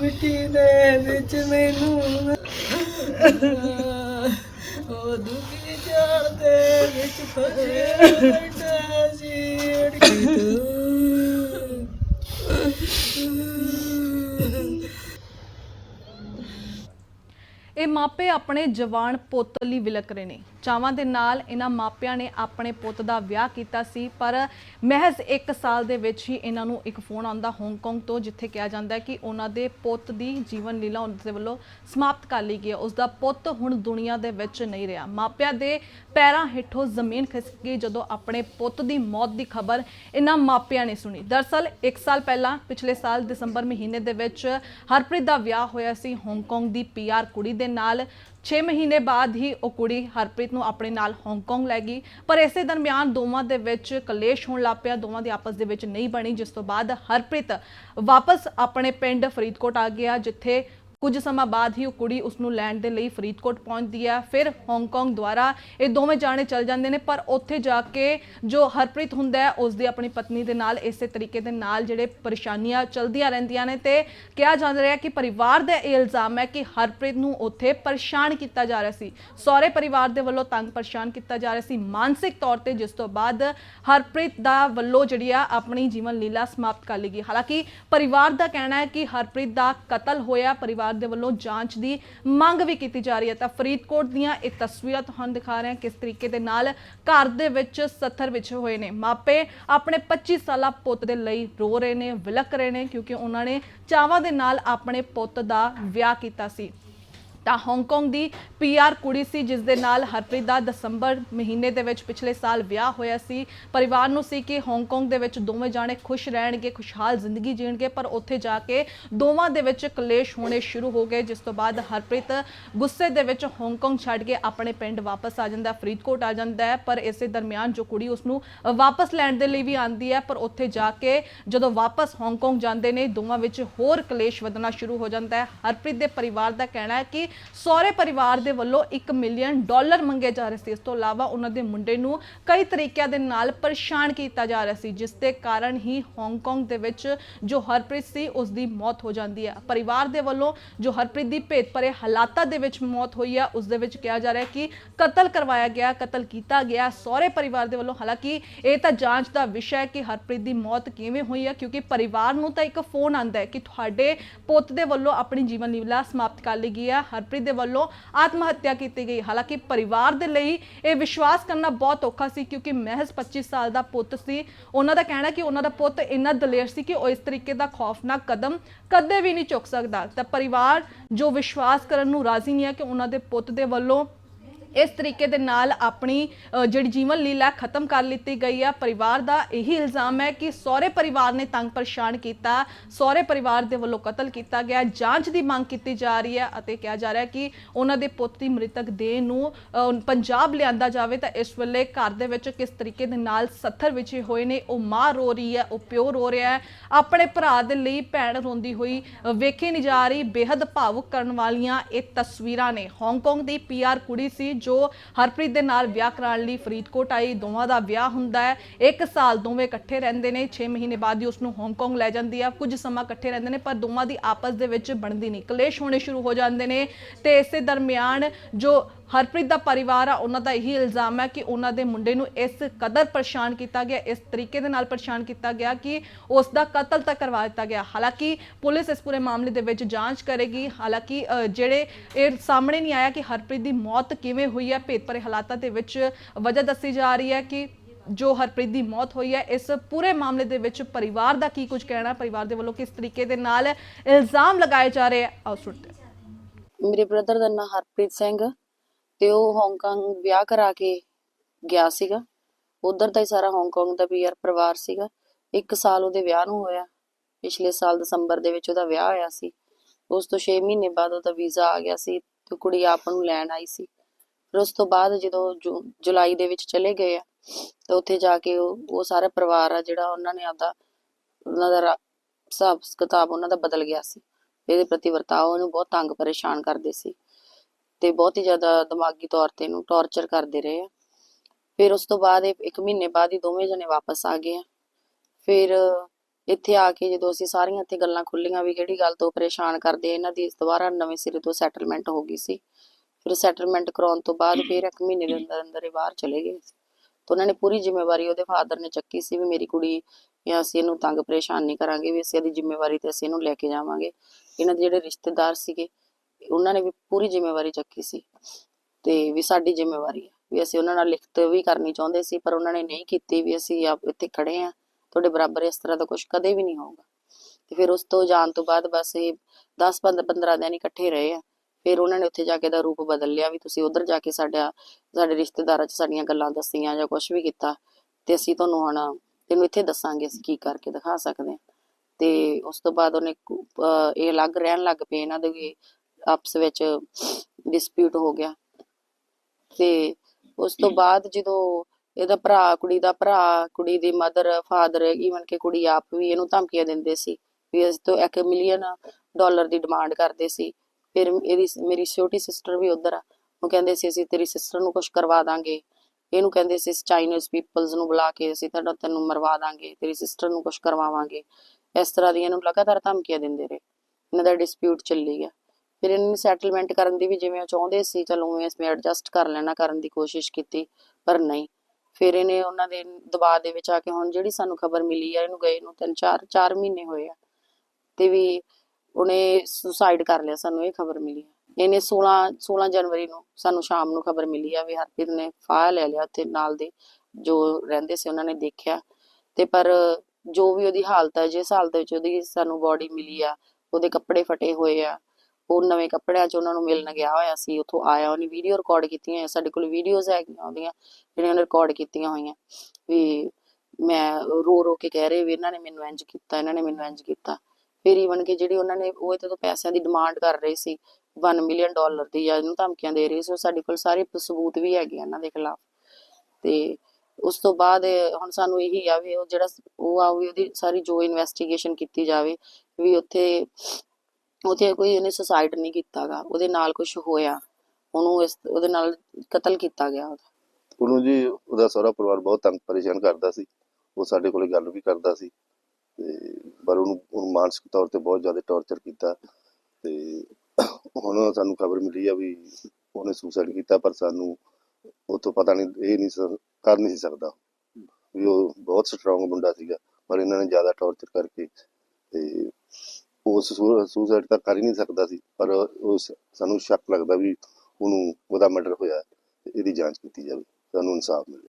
ਮਿੱਟੀ ਦੇ ਵਿੱਚ ਮੈਨੂੰ ਉਹ ਦੁਖੀ ਜਾਲ ਦੇ ਵਿੱਚ ਫਸਿਆ ਬੈਠਾ ਸੀ, ਅੜਕੀ ਤੂੰ। ਇਹ ਮਾਪੇ ਆਪਣੇ ਜਵਾਨ ਪੁੱਤ ਲਈ ਵਿਲਕ ਰਹੇ ਨੇ। ਚਾਵਾਂ ਦੇ ਨਾਲ ਇਹਨਾਂ ਮਾਪਿਆਂ ਨੇ ਆਪਣੇ ਪੁੱਤ ਦਾ ਵਿਆਹ ਕੀਤਾ ਸੀ, ਪਰ ਮਹਿਜ਼ 1 ਸਾਲ ਦੇ ਵਿੱਚ ਹੀ ਇਹਨਾਂ ਨੂੰ ਇੱਕ ਫੋਨ ਆਉਂਦਾ ਹਾਂਗਕਾਂਗ ਤੋਂ, ਜਿੱਥੇ ਕਿਹਾ ਜਾਂਦਾ ਹੈ ਕਿ ਉਹਨਾਂ ਦੇ ਪੁੱਤ ਦੀ ਜੀਵਨ ਲੀਲਾ ਉਹਨਾਂ ਦੇ ਵੱਲੋਂ ਸਮਾਪਤ ਕਰ ਲਈ ਗਈ ਹੈ। ਉਸ ਦਾ ਪੁੱਤ ਹੁਣ ਦੁਨੀਆ ਦੇ ਵਿੱਚ ਨਹੀਂ ਰਿਹਾ। ਮਾਪਿਆਂ ਦੇ ਪੈਰਾਂ ਹੇਠੋਂ ਜ਼ਮੀਨ ਖਿਸਕ ਗਈ ਜਦੋਂ ਆਪਣੇ ਪੁੱਤ ਦੀ ਮੌਤ ਦੀ ਖਬਰ ਇਹਨਾਂ ਮਾਪਿਆਂ ਨੇ ਸੁਣੀ। ਦਰਸਲ 1 ਸਾਲ ਪਹਿਲਾਂ, ਪਿਛਲੇ ਸਾਲ ਦਸੰਬਰ ਮਹੀਨੇ ਦੇ ਵਿੱਚ ਹਰਪ੍ਰੀਤ ਦਾ ਵਿਆਹ ਹੋਇਆ ਸੀ। ਹਾਂਗਕਾਂਗ ਦੀ ਪੀਆਰ ਕੁੜੀ ਦੇ ਨਾਲ 6 ਮਹੀਨੇ ਬਾਅਦ ਹੀ ਉਹ ਕੁੜੀ ਹਰਪ੍ਰੀਤ ਨੂੰ ਆਪਣੇ ਨਾਲ ਹਾਂਗਕਾਂਗ ਲੈ ਗਈ। ਪਰ ਇਸੇ ਦਰਮਿਆਨ ਦੋਵਾਂ ਦੇ ਵਿੱਚ ਕਲੇਸ਼ ਹੋਣ ਲੱਗ ਪਿਆ। ਦੋਵਾਂ ਦੀ ਆਪਸ ਦੇ ਵਿੱਚ ਨਹੀਂ ਬਣੀ। ਜਿਸ ਤੋਂ ਬਾਅਦ ਹਰਪ੍ਰੀਤ ਵਾਪਸ ਆਪਣੇ ਪਿੰਡ ਫਰੀਦਕੋਟ ਆ ਗਿਆ, ਜਿੱਥੇ ਕੁਝ ਸਮਾਂ ਬਾਅਦ ਹੀ ਉਹ ਕੁੜੀ ਉਸ ਨੂੰ ਲੈਣ ਦੇ ਲਈ ਫਰੀਦਕੋਟ ਪਹੁੰਚਦੀ ਹੈ। ਫਿਰ ਹਾਂਗਕਾਂਗ ਦੁਆਰਾ ਇਹ ਦੋਵੇਂ ਜਾਣੇ ਚੱਲ ਜਾਂਦੇ ਨੇ, ਪਰ ਉੱਥੇ ਜਾ ਕੇ ਜੋ ਹਰਪ੍ਰੀਤ ਹੁੰਦਾ ਹੈ ਉਸ ਦੀ ਆਪਣੀ ਪਤਨੀ ਦੇ ਨਾਲ ਇਸੇ ਤਰੀਕੇ ਦੇ ਨਾਲ ਜਿਹੜੇ ਪਰੇਸ਼ਾਨੀਆਂ ਚਲਦੀਆਂ ਰਹਿੰਦੀਆਂ ਨੇ ਤੇ ਕਿਹਾ ਜਾਂਦਾ ਰਿਹਾ ਕਿ ਪਰਿਵਾਰ ਦਾ ਇਹ ਇਲਜ਼ਾਮ ਹੈ ਕਿ ਹਰਪ੍ਰੀਤ ਨੂੰ ਉੱਥੇ ਪਰੇਸ਼ਾਨ ਕੀਤਾ ਜਾ ਰਿਹਾ ਸੀ। ਸਹੁਰੇ ਪਰਿਵਾਰ ਦੇ ਵੱਲੋਂ ਤੰਗ ਪਰੇਸ਼ਾਨ ਕੀਤਾ ਜਾ ਰਿਹਾ ਸੀ। ਮਾਨਸਿਕ ਤੌਰ ਤੇ ਜਿਸ ਤੋਂ ਬਾਅਦ ਹਰਪ੍ਰੀਤ ਦਾ ਵੱਲੋਂ ਜਿਹੜੀ ਆ ਆਪਣੀ ਜੀਵਨ ਲੀਲਾ ਸਮਾਪਤ ਕਰ ਲਈ ਗਈ। ਹਾਲਾਂਕਿ ਪਰਿਵਾਰ ਦਾ ਕਹਿਣਾ ਹੈ ਕਿ ਹਰਪ੍ਰੀਤ ਦਾ ਕਤਲ ਹੋਇਆ, ਪਰਿਵਾਰ ਦੇ ਵੱਲੋਂ ਜਾਂਚ ਦੀ ਮੰਗ ਵੀ ਕੀਤੀ ਜਾ ਰਹੀ ਹੈ। ਤਾਂ ਫਰੀਦਕੋਟ ਦੀਆਂ ਇਹ ਤਸਵੀਰਾਂ ਤੁਹਾਨੂੰ ਦਿਖਾ ਰਹੇ ਹਾਂ ਕਿਸ ਤਰੀਕੇ ਦੇ ਨਾਲ ਘਰ ਦੇ ਵਿੱਚ ਸੱਥਰ ਵਿਛੇ ਹੋਏ ਨੇ। ਮਾਪੇ ਆਪਣੇ 25 ਸਾਲਾ ਪੁੱਤ ਦੇ ਲਈ ਰੋ ਰਹੇ ਨੇ ਵਿਲਕ ਰਹੇ ਨੇ ਕਿਉਂਕਿ ਉਹਨਾਂ ਨੇ ਚਾਵਾਂ ਦੇ ਨਾਲ ਆਪਣੇ ਪੁੱਤ ਦਾ ਵਿਆਹ ਕੀਤਾ ਸੀ। ਤਾਂ ਹਾਂਗਕਾਂਗ ਦੀ ਪੀਆਰ ਕੁੜੀ ਸੀ, ਜਿਸ ਦੇ ਨਾਲ ਹਰਪ੍ਰੀਤ ਦਾ ਦਸੰਬਰ ਮਹੀਨੇ ਦੇ ਵਿੱਚ ਪਿਛਲੇ ਸਾਲ ਵਿਆਹ ਹੋਇਆ ਸੀ। ਪਰਿਵਾਰ ਨੂੰ ਸੀ ਕਿ ਹਾਂਗਕਾਂਗ ਦੇ ਵਿੱਚ ਦੋਵੇਂ ਜਾਣੇ ਖੁਸ਼ ਰਹਿਣਗੇ, ਖੁਸ਼ਹਾਲ ਜ਼ਿੰਦਗੀ ਜੀਣਗੇ, ਪਰ ਉੱਥੇ ਜਾ ਕੇ ਦੋਵਾਂ ਦੇ ਵਿੱਚ ਕਲੇਸ਼ ਹੋਣੇ ਸ਼ੁਰੂ ਹੋ ਗਏ, ਜਿਸ ਤੋਂ ਬਾਅਦ ਹਰਪ੍ਰੀਤ ਗੁੱਸੇ ਦੇ ਵਿੱਚ ਹਾਂਗਕਾਂਗ ਛੱਡ ਕੇ ਆਪਣੇ ਪਿੰਡ ਵਾਪਸ ਆ ਜਾਂਦਾ, ਫਰੀਦਕੋਟ ਆ ਜਾਂਦਾ ਹੈ। ਪਰ ਇਸੇ ਦਰਮਿਆਨ ਜੋ ਕੁੜੀ ਉਸ ਨੂੰ ਵਾਪਸ ਲੈਣ ਦੇ ਲਈ ਵੀ ਆਂਦੀ ਹੈ, ਪਰ ਉੱਥੇ ਜਾ ਕੇ ਜਦੋਂ ਵਾਪਸ ਹਾਂਗਕਾਂਗ ਜਾਂਦੇ ਨੇ, ਦੋਵਾਂ ਵਿੱਚ ਹੋਰ ਕਲੇਸ਼ ਵਧਣਾ ਸ਼ੁਰੂ ਹੋ ਜਾਂਦਾ ਹੈ। ਹਰਪ੍ਰੀਤ ਦੇ ਪਰਿਵਾਰ ਦਾ ਕਹਿਣਾ ਹੈ ਕਿ ਸਹੁਰੇ ਪਰਿਵਾਰ ਦੇ ਵੱਲੋਂ 1 ਮਿਲੀਅਨ ਡਾਲਰ ਮੰਗੇ ਜਾ ਰਹੇ ਸੀ। ਇਸ ਤੋਂ ਇਲਾਵਾ ਉਹਨਾਂ ਦੇ ਮੁੰਡੇ ਨੂੰ ਕਈ ਤਰੀਕਿਆਂ ਦੇ ਨਾਲ ਪਰੇਸ਼ਾਨ ਕੀਤਾ ਜਾ ਰਿਹਾ ਸੀ, ਜਿਸ ਦੇ ਕਾਰਨ ਹੀ ਹਾਂਗਕਾਂਗ ਦੇ ਵਿੱਚ ਜੋ ਹਰਪ੍ਰੀਤ ਸੀ, ਉਸ ਦੀ ਮੌਤ ਹੋ ਜਾਂਦੀ ਹੈ। ਪਰਿਵਾਰ ਦੇ ਵੱਲੋਂ ਜੋ ਹਰਪ੍ਰੀਤ ਦੀ ਭੇਤ ਭਰੇ ਹਾਲਾਤਾਂ ਦੇ ਵਿੱਚ ਮੌਤ ਹੋਈ ਹੈ, ਉਸ ਦੇ ਵਿੱਚ ਕਿਹਾ ਜਾ ਰਿਹਾ ਕਿ ਕਤਲ ਕਰਵਾਇਆ ਗਿਆ, ਕਤਲ ਕੀਤਾ ਗਿਆ। ਸਹੁਰੇ ਪਰਿਵਾਰ ਦੇ ਵੱਲੋਂ ਹਾਲਾਂਕਿ ਇਹ ਤਾਂ ਜਾਂਚ ਦਾ ਵਿਸ਼ਾ ਹੈ ਕਿ ਹਰਪ੍ਰੀਤ ਦੀ ਮੌਤ ਕਿਵੇਂ ਹੋਈ ਹੈ, ਕਿਉਂਕਿ ਪਰਿਵਾਰ ਨੂੰ ਤਾਂ ਇੱਕ ਫੋਨ ਆਂਦਾ ਹੈ ਕਿ ਤੁਹਾਡੇ ਪੁੱਤ ਦੇ ਵੱਲੋਂ ਆਪਣੀ ਜੀਵਨ ਲੀਲਾ ਸਮਾਪਤ ਕਰ ਲਈ ਗਈ ਹੈ। ਹਰਪ੍ਰੀਤ ਦੇ ਵੱਲੋਂ ਆਤਮ ਹੱਤਿਆ ਕੀਤੀ ਗਈ। ਹਾਲਾਂਕਿ ਪਰਿਵਾਰ ਦੇ ਲਈ ਇਹ ਵਿਸ਼ਵਾਸ ਕਰਨਾ ਬਹੁਤ ਔਖਾ ਸੀ ਕਿਉਂਕਿ ਮਹਿਜ਼ 25 ਸਾਲ ਦਾ ਪੁੱਤ ਸੀ। ਉਹਨਾਂ ਦਾ ਕਹਿਣਾ ਕਿ ਉਹਨਾਂ ਦਾ ਪੁੱਤ ਇੰਨਾ ਦਲੇਰ ਸੀ ਕਿ ਉਹ ਇਸ ਤਰੀਕੇ ਦਾ ਖੌਫਨਾਕ ਕਦਮ ਕਦੇ ਵੀ ਨਹੀਂ ਚੁੱਕ ਸਕਦਾ। ਤਾਂ ਪਰਿਵਾਰ ਜੋ ਵਿਸ਼ਵਾਸ ਕਰਨ ਨੂੰ ਰਾਜ਼ੀ ਨਹੀਂ ਹੈ ਕਿ ਉਹਨਾਂ ਦੇ ਪੁੱਤ ਦੇ ਵੱਲੋਂ ਇਸ ਤਰੀਕੇ ਦੇ ਨਾਲ ਆਪਣੀ ਜਿਹੜੀ ਜੀਵਨ ਲੀਲਾ ਖਤਮ ਕਰ ਲਿੱਤੀ ਗਈ ਹੈ ਪਰਿਵਾਰ ਦਾ ਇਹੀ ਇਲਜ਼ਾਮ ਹੈ ਕਿ ਸਹੁਰੇ ਪਰਿਵਾਰ ਨੇ ਤੰਗ ਪਰੇਸ਼ਾਨ ਕੀਤਾ, ਸਹੁਰੇ ਪਰਿਵਾਰ ਦੇ ਵੱਲੋਂ ਕਤਲ ਕੀਤਾ ਗਿਆ, ਜਾਂਚ ਦੀ ਮੰਗ ਕੀਤੀ ਜਾ ਰਹੀ ਹੈ ਅਤੇ ਕਿਹਾ ਜਾ ਰਿਹਾ ਕਿ ਉਹਨਾਂ ਦੇ ਪੁੱਤ ਦੀ ਮ੍ਰਿਤਕ ਦੇਹ ਨੂੰ ਪੰਜਾਬ ਲਿਆਂਦਾ ਜਾਵੇ ਤਾਂ ਇਸ ਵੇਲੇ ਘਰ ਦੇ ਵਿੱਚ ਕਿਸ ਤਰੀਕੇ ਦੇ ਨਾਲ ਸੱਥਰ ਵਿਛੇ ਹੋਏ ਨੇ, ਉਹ ਮਾਂ ਰੋ ਰਹੀ ਹੈ, ਉਹ ਪਿਓ ਰੋ ਰਿਹਾ ਹੈ। ਆਪਣੇ ਭਰਾ ਦੇ ਲਈ ਭੈਣ ਰੋਂਦੀ ਹੋਈ ਵੇਖੀ ਨਹੀਂ ਜਾ ਰਹੀ ਬੇहद ਭਾਵੁਕ ਕਰਨ ਵਾਲੀਆਂ ਇਹ ਤਸਵੀਰਾਂ ਨੇ। ਹਾਂਗਕਾਂਗ ਦੀ ਪੀਆਰ ਕੁੜੀ ਸੀ ਜੋ ਹਰਪ੍ਰੀਤ ਦੇ ਨਾਲ ਵਿਆਹ ਕਰਾਉਣ ਲਈ ਫਰੀਦਕੋਟ ਆਈ, ਦੋਵਾਂ ਦਾ ਵਿਆਹ ਹੁੰਦਾ ਹੈ। ਇੱਕ ਸਾਲ ਦੋਵੇਂ ਇਕੱਠੇ ਰਹਿੰਦੇ ਨੇ 6 ਮਹੀਨੇ ਬਾਅਦ ਹੀ ਉਸ ਨੂੰ ਹਾਂਗਕਾਂਗ ਲੈ ਜਾਂਦੀ ਆ ਕੁਝ ਸਮਾਂ ਇਕੱਠੇ ਰਹਿੰਦੇ ਨੇ, ਪਰ ਦੋਵਾਂ ਦੀ ਆਪਸ ਦੇ ਵਿੱਚ ਬਣਦੀ ਨਹੀਂ। ਕਲੇਸ਼ ਹੋਣੇ ਸ਼ੁਰੂ ਹੋ ਜਾਂਦੇ ਨੇ ਤੇ ਇਸੇ ਦਰਮਿਆਨ ਜੋ ਹਰਪ੍ਰੀਤ ਦਾ ਪਰਿਵਾਰ ਆ, ਉਹਨਾਂ ਦਾ ਇਹੀ ਇਲਜ਼ਾਮ ਹੈ ਕਿ ਉਹਨਾਂ ਦੇ ਮੁੰਡੇ ਨੂੰ ਇਸ ਕਦਰ ਪਰੇਸ਼ਾਨ ਕੀਤਾ ਗਿਆ, ਇਸ ਤਰੀਕੇ ਦੇ ਨਾਲ ਪਰੇਸ਼ਾਨ ਕੀਤਾ ਗਿਆ ਕਿ ਉਸ ਦਾ ਕਤਲ ਤੱਕ ਕਰਵਾ ਦਿੱਤਾ ਗਿਆ। ਹਾਲਾਂਕਿ ਪੁਲਿਸ ਇਸ ਪੂਰੇ ਮਾਮਲੇ ਦੇ ਵਿੱਚ ਜਾਂਚ ਕਰੇਗੀ। ਹਾਲਾਂਕਿ ਜਿਹੜੇ ਇਹ ਸਾਹਮਣੇ ਨਹੀਂ ਆਇਆ ਕਿ ਹਰਪ੍ਰੀਤ ਦੀ ਮੌਤ ਕਿਵੇਂ ਹੋਈ ਹੈ ਭੇਤਭਰੇ ਹਾਲਾਤਾਂ ਦੇ ਵਿੱਚ ਵਜ੍ਹਾ ਦੱਸੀ ਜਾ ਰਹੀ ਹੈ ਕਿ ਜੋ ਹਰਪ੍ਰੀਤ ਦੀ ਮੌਤ ਹੋਈ ਹੈ, ਇਸ ਪੂਰੇ ਮਾਮਲੇ ਦੇ ਵਿੱਚ ਪਰਿਵਾਰ ਦਾ ਕੀ ਕੁਝ ਕਹਿਣਾ ਪਰਿਵਾਰ ਦੇ ਵੱਲੋਂ ਕਿਸ ਤਰੀਕੇ ਦੇ ਨਾਲ ਇਲਜ਼ਾਮ ਲਗਾਏ ਜਾ ਰਹੇ ਆ? ਆਓ ਸੁਣਦੇ ਹਾਂ। ਮੇਰੇ ਬ੍ਰਦਰ ਦਾ ਨਾਂ ਹਰਪ੍ਰੀਤ ਸਿੰਘ। ਤੇ ਉਹ ਹਾਂਗਕਾਂਗ ਵਿਆਹ ਕਰਾ ਕੇ ਗਿਆ ਸੀਗਾ। ਉਧਰ ਦਾ ਹੀ ਸਾਰਾ ਹਾਂਗਕਾਂਗ ਦਾ ਵੀ ਪਰਿਵਾਰ ਸੀਗਾ। ਇੱਕ ਸਾਲ ਉਹਦੇ ਵਿਆਹ ਨੂੰ ਹੋਇਆ। ਪਿਛਲੇ ਸਾਲ ਦਸੰਬਰ ਦੇ ਵਿੱਚ ਉਹਦਾ ਵਿਆਹ ਹੋਇਆ ਸੀ। ਉਸ ਤੋਂ 6 ਮਹੀਨੇ ਬਾਅਦ ਉਹਦਾ ਵੀਜ਼ਾ ਆ ਗਿਆ ਸੀ ਤੇ ਕੁੜੀ ਆਪ ਨੂੰ ਲੈਣ ਆਈ ਸੀ। ਫਿਰ ਉਸ ਤੋਂ ਬਾਅਦ ਜਦੋਂ ਜੁਲਾਈ ਦੇ ਵਿੱਚ ਚਲੇ ਗਏ ਆ, ਤੇ ਉੱਥੇ ਜਾ ਕੇ ਉਹ ਸਾਰਾ ਪਰਿਵਾਰ ਆ ਜਿਹੜਾ ਉਹਨਾਂ ਨੇ ਆਪਦਾ, ਉਹਨਾਂ ਦਾ ਹਿਸਾਬ ਕਿਤਾਬ ਉਹਨਾਂ ਦਾ ਬਦਲ ਗਿਆ ਸੀ। ਇਹਦੇ ਪ੍ਰਤੀ ਵਰਤਾਓ ਉਹਨੂੰ ਬਹੁਤ ਤੰਗ ਪਰੇਸ਼ਾਨ ਕਰਦੇ ਸੀ। ਤੇ ਬਹੁਤ ਹੀ ਜ਼ਿਆਦਾ ਦਿਮਾਗੀ ਤੌਰ ਤੇ ਇਹਨੂੰ ਟੌਰਚਰ ਕਰਦੇ ਰਹੇ ਆ। ਫਿਰ ਉਸ ਤੋਂ ਬਾਅਦ ਇੱਕ ਮਹੀਨੇ ਬਾਅਦ ਹੀ ਦੋਵੇਂ ਜਣੇ ਵਾਪਸ ਆ ਗਏ ਆ। ਫਿਰ ਇੱਥੇ ਆ ਕੇ ਜਦੋਂ ਅਸੀਂ ਸਾਰੀਆਂ ਇੱਥੇ ਗੱਲਾਂ ਖੁੱਲੀਆਂ ਵੀ ਕਿਹੜੀ ਗੱਲ ਤੋਂ ਪਰੇਸ਼ਾਨ ਕਰਦੇ ਇਹਨਾਂ ਦੀ ਦੁਬਾਰਾ ਨਵੇਂ ਸਿਰੇ ਤੋਂ ਸੈਟਲਮੈਂਟ ਹੋ ਗਈ ਸੀ। ਫਿਰ ਸੈਟਲਮੈਂਟ ਕਰਾਉਣ ਤੋਂ ਬਾਅਦ ਫਿਰ ਇੱਕ ਮਹੀਨੇ ਦੇ ਅੰਦਰ ਅੰਦਰ ਇਹ ਬਾਹਰ ਚਲੇ ਗਏ। ਤਾਂ ਉਹਨਾਂ ਨੇ ਪੂਰੀ ਜ਼ਿੰਮੇਵਾਰੀ ਉਹਦੇ ਫਾਦਰ ਨੇ ਚੱਕੀ ਸੀ ਵੀ ਮੇਰੀ ਕੁੜੀ ਜਾਂ ਅਸੀਂ ਇਹਨੂੰ ਤੰਗ ਪਰੇਸ਼ਾਨ ਨਹੀਂ ਕਰਾਂਗੇ, ਵੀ ਅਸੀਂ ਇਹਦੀ ਜ਼ਿੰਮੇਵਾਰੀ ਤੇ ਅਸੀਂ ਇਹਨੂੰ ਲੈ ਕੇ ਜਾਵਾਂਗੇ। ਇਹਨਾਂ ਦੇ ਜਿਹੜੇ ਰਿਸ਼ਤੇਦਾਰ ਸੀਗੇ ਉਹਨਾਂ ਨੇ ਵੀ ਪੂਰੀ ਜ਼ਿੰਮੇਵਾਰੀ ਚੱਕੀ ਸੀ ਤੇ ਵੀ ਸਾਡੀ ਜ਼ਿੰਮੇਵਾਰੀ ਹੈ ਵੀ ਅਸੀਂ ਉਹਨਾਂ ਨਾਲ ਲਿਖਤ ਵੀ ਕਰਨੀ ਚਾਹੁੰਦੇ ਸੀ, ਪਰ ਉਹਨਾਂ ਨੇ ਨਹੀਂ ਕੀਤੀ ਵੀ ਅਸੀਂ ਆਪ ਇੱਥੇ ਖੜੇ ਆ ਤੁਹਾਡੇ ਬਰਾਬਰ ਇਸ ਤਰ੍ਹਾਂ ਦਾ ਕੁਝ ਕਦੇ ਵੀ ਨਹੀਂ ਹੋਊਗਾ। ਤੇ ਫਿਰ ਉਸ ਤੋਂ ਜਾਣ ਤੋਂ ਬਾਅਦ ਬਸ ਇਹ 10 15 ਦਿਨ ਇਕੱਠੇ ਰਹੇ ਆ, ਫਿਰ ਉਹਨਾਂ ਨੇ ਉੱਥੇ ਜਾ ਕੇ ਦਾ ਰੂਪ ਬਦਲ ਲਿਆ ਵੀ ਤੁਸੀਂ ਉਧਰ ਜਾ ਕੇ ਸਾਡਾ, ਸਾਡੇ ਰਿਸ਼ਤੇਦਾਰਾਂ 'ਚ ਸਾਡੀਆਂ ਗੱਲਾਂ ਦੱਸੀਆਂ ਜਾਂ ਕੁਝ ਵੀ ਕੀਤਾ ਤੇ ਅਸੀਂ ਤੁਹਾਨੂੰ ਹੁਣ ਤੈਨੂੰ ਇੱਥੇ ਦੱਸਾਂਗੇ ਅਸੀਂ ਕੀ ਕਰਕੇ ਦਿਖਾ ਸਕਦੇ ਹਾਂ। ਤੇ ਉਸ ਤੋਂ ਬਾਅਦ ਉਹਨੇ ਇਹ ਅਲੱਗ ਰਹਿਣ ਲੱਗ ਪਏ ਇਹਨਾਂ ਦੇ ਵੀ ਆਪਸ ਵਿੱਚ ਡਿਸਪਿਊਟ ਹੋ ਗਿਆ। ਤੇ ਉਸ ਤੋਂ ਬਾਅਦ ਜਦੋਂ ਇਹਦਾ ਭਰਾ, ਕੁੜੀ ਦਾ ਭਰਾ, ਕੁੜੀ ਦੀ ਮਦਰ ਫਾਦਰ ਈਵਨ ਕਿ ਕੁੜੀ ਆਪ ਵੀ ਇਹਨੂੰ ਧਮਕੀਆਂ ਦਿੰਦੇ ਸੀ ਵੀ ਇਸ ਤੋਂ 1 ਮਿਲੀਅਨ ਡਾਲਰ ਦੀ ਡਿਮਾਂਡ ਕਰਦੇ ਸੀ। ਫਿਰ ਇਹਦੀ ਮੇਰੀ ਛੋਟੀ ਸਿਸਟਰ ਵੀ ਉਧਰ ਆ। ਉਹ ਕਹਿੰਦੇ ਸੀ, ਅਸੀਂ ਤੇਰੀ ਸਿਸਟਰ ਨੂੰ ਕੁਝ ਕਰਵਾ ਦਾਂਗੇ। ਇਹਨੂੰ ਕਹਿੰਦੇ ਸੀ ਚਾਈਨੀਜ਼ ਪੀਪਲਸ ਨੂੰ ਬੁਲਾ ਕੇ ਅਸੀਂ ਤੁਹਾਡਾ ਤੈਨੂੰ ਮਰਵਾ ਦਾਂਗੇ, ਤੇਰੀ ਸਿਸਟਰ ਨੂੰ ਕੁਝ ਕਰਵਾਵਾਂਗੇ। ਇਸ ਤਰ੍ਹਾਂ ਦੀਆਂ ਇਹਨੂੰ ਲਗਾਤਾਰ ਧਮਕੀਆਂ ਦਿੰਦੇ ਰਹੇ। ਇਹਨਾਂ ਦਾ ਡਿਸਪਿਊਟ ਚੱਲੀ ਗਿਆ ਫਿਰ ਇਹਨਾਂ ਨੇ ਸੈਟਲਮੈਂਟ ਕਰਨ ਦੀ ਵੀ ਜਿਵੇਂ ਚਾਹੁੰਦੇ ਸੀ, ਚਲੋ ਉਵੇਂ ਅਸੀਂ ਐਡਜਸਟ ਕਰ ਲੈਣਾ ਕਰਨ ਦੀ ਕੋਸ਼ਿਸ਼ ਕੀਤੀ, ਪਰ ਨਹੀਂ। ਫਿਰ ਇਹਨੇ ਉਹਨਾਂ ਦੇ ਦਬਾਅ ਦੇ ਵਿੱਚ ਆ ਕੇ ਹੁਣ ਜਿਹੜੀ ਸਾਨੂੰ ਖਬਰ ਮਿਲੀ ਆ, ਇਹਨੂੰ ਗਏ ਨੂੰ ਤਿੰਨ ਚਾਰ ਚਾਰ ਮਹੀਨੇ ਹੋਏ ਆ। ਤੇ ਵੀ ਉਹਨੇ ਸੁਸਾਈਡ ਕਰ ਲਿਆ, ਸਾਨੂੰ ਇਹ ਖਬਰ ਮਿਲੀ ਇਹਨੇ 16 16 ਜਨਵਰੀ ਨੂੰ ਸਾਨੂੰ ਸ਼ਾਮ ਨੂੰ ਖਬਰ ਮਿਲੀ ਆ ਵੀ ਹਰਪ੍ਰੀਤ ਨੇ ਫਾਹ ਲੈ ਲਿਆ ਉੱਥੇ ਨਾਲ ਦੇ, ਜੋ ਰਹਿੰਦੇ ਸੀ ਉਹਨਾਂ ਨੇ ਦੇਖਿਆ। ਤੇ ਪਰ ਜੋ ਵੀ ਉਹਦੀ ਹਾਲਤ ਹੈ ਜਿਸ ਹਾਲਤ ਵਿੱਚ ਉਹਦੀ ਸਾਨੂੰ ਬੋਡੀ ਮਿਲੀ ਆ, ਉਹਦੇ ਕੱਪੜੇ ਫਟੇ ਹੋਏ ਆ ਉਹ ਨਵੇਂ ਕੱਪੜਿਆਂ 'ਚ ਉਹਨਾਂ ਨੂੰ ਮਿਲਣ ਗਿਆ ਹੋਇਆ ਸੀ, ਉੱਥੋਂ ਆਇਆ, ਉਹਨੇ ਵੀਡੀਓ ਰਿਕਾਰਡ ਕੀਤੀਆਂ ਹੋਈਆਂ, ਸਾਡੇ ਕੋਲ ਵੀਡੀਓਜ਼ ਹੈਗੀਆਂ ਉਹਦੀਆਂ, ਜਿਹੜੀਆਂ ਉਹਨੇ ਰਿਕਾਰਡ ਕੀਤੀਆਂ ਹੋਈਆਂ। ਵੀ ਮੈਂ ਰੋ ਰੋ ਕੇ ਕਹਿ ਰਹੇ ਵੀ ਇਹਨਾਂ ਨੇ ਮੈਨੂੰ ਇੰਜ ਕੀਤਾ, ਇਹਨਾਂ ਨੇ ਮੈਨੂੰ ਇੰਜ ਕੀਤਾ। ਫਿਰ ਈਵਨ ਕਿ ਜਿਹੜੀ ਉਹਨਾਂ ਨੇ, ਉਹ ਇਹਦੇ ਤੋਂ ਪੈਸਿਆਂ ਦੀ ਡਿਮਾਂਡ ਕਰ ਰਹੇ ਸੀ 1 ਮਿਲੀਅਨ ਡਾਲਰ ਦੀ ਜਾਂ ਇਹਨੂੰ ਧਮਕੀਆਂ ਦੇ ਰਹੇ ਸੀ, ਉਹ ਸਾਡੇ ਕੋਲ ਸਾਰੇ ਸਬੂਤ ਵੀ ਹੈਗੇ ਇਹਨਾਂ ਦੇ ਖਿਲਾਫ। ਤੇ ਉਸ ਤੋਂ ਬਾਅਦ ਹੁਣ ਸਾਨੂੰ ਇਹੀ ਆ ਵੀ ਉਹ ਜਿਹੜਾ, ਉਹ ਆ ਵੀ ਉਹਦੀ ਸਾਰੀ ਜੋ ਇਨਵੈਸਟੀਗੇਸ਼ਨ ਕੀਤੀ ਜਾਵੇ, ਵੀ ਉੱਥੇ ਉੱਥੇ ਕੋਈ ਉਹਨੇ ਸੁਸਾਈਡ ਨਹੀਂ ਕੀਤਾਗਾ, ਉਹਦੇ ਨਾਲ ਕੁਝ ਹੋਇਆ, ਉਹਨੂੰ ਇਸ, ਉਹਦੇ ਨਾਲ ਕਤਲ ਕੀਤਾ ਗਿਆ ਉਹਦਾ। ਉਹਨੂੰ ਜੀ, ਉਹਦਾ ਸਹੁਰਾ ਪਰਿਵਾਰ ਬਹੁਤ ਤੰਗ ਪਰੇਸ਼ਾਨ ਕਰਦਾ ਸੀ, ਉਹ ਸਾਡੇ ਕੋਲੇ ਗੱਲ ਵੀ ਕਰਦਾ ਸੀ, ਤੇ ਪਰ ਉਹਨੂੰ ਉਹਨੂੰ ਮਾਨਸਿਕ ਤੌਰ ਤੇ ਬਹੁਤ ਜ਼ਿਆਦਾ ਟੌਰਚਰ ਕੀਤਾ, ਤੇ ਹੁਣ ਸਾਨੂੰ ਖਬਰ ਮਿਲੀ ਆ ਵੀ ਉਹਨੇ ਸੁਸਾਈਡ ਕੀਤਾ, ਪਰ ਸਾਨੂੰ ਉਹ ਪਤਾ ਨਹੀਂ, ਇਹ ਨਹੀਂ ਸ- ਕਰ ਨਹੀਂ ਸਕਦਾ। ਵੀ ਉਹ ਬਹੁਤ ਸਟਰੋਂਗ ਮੁੰਡਾ ਸੀਗਾ, ਪਰ ਇਹਨਾਂ ਨੇ ਜ਼ਿਆਦਾ ਟੌਰਚਰ ਕਰਕੇ ਤੇ ਉਹ ਸੁਸਾਈਡ ਤਾਂ ਕਰ ਹੀ ਨਹੀਂ ਸਕਦਾ ਸੀ, ਪਰ ਉਸ, ਸਾਨੂੰ ਸ਼ੱਕ ਲੱਗਦਾ ਵੀ ਉਹਨੂੰ ਉਹਦਾ ਮਰਡਰ ਹੋਇਆ ਇਹਦੀ ਜਾਂਚ ਕੀਤੀ ਜਾਵੇ, ਸਾਨੂੰ ਇਨਸਾਫ ਮਿਲੇ।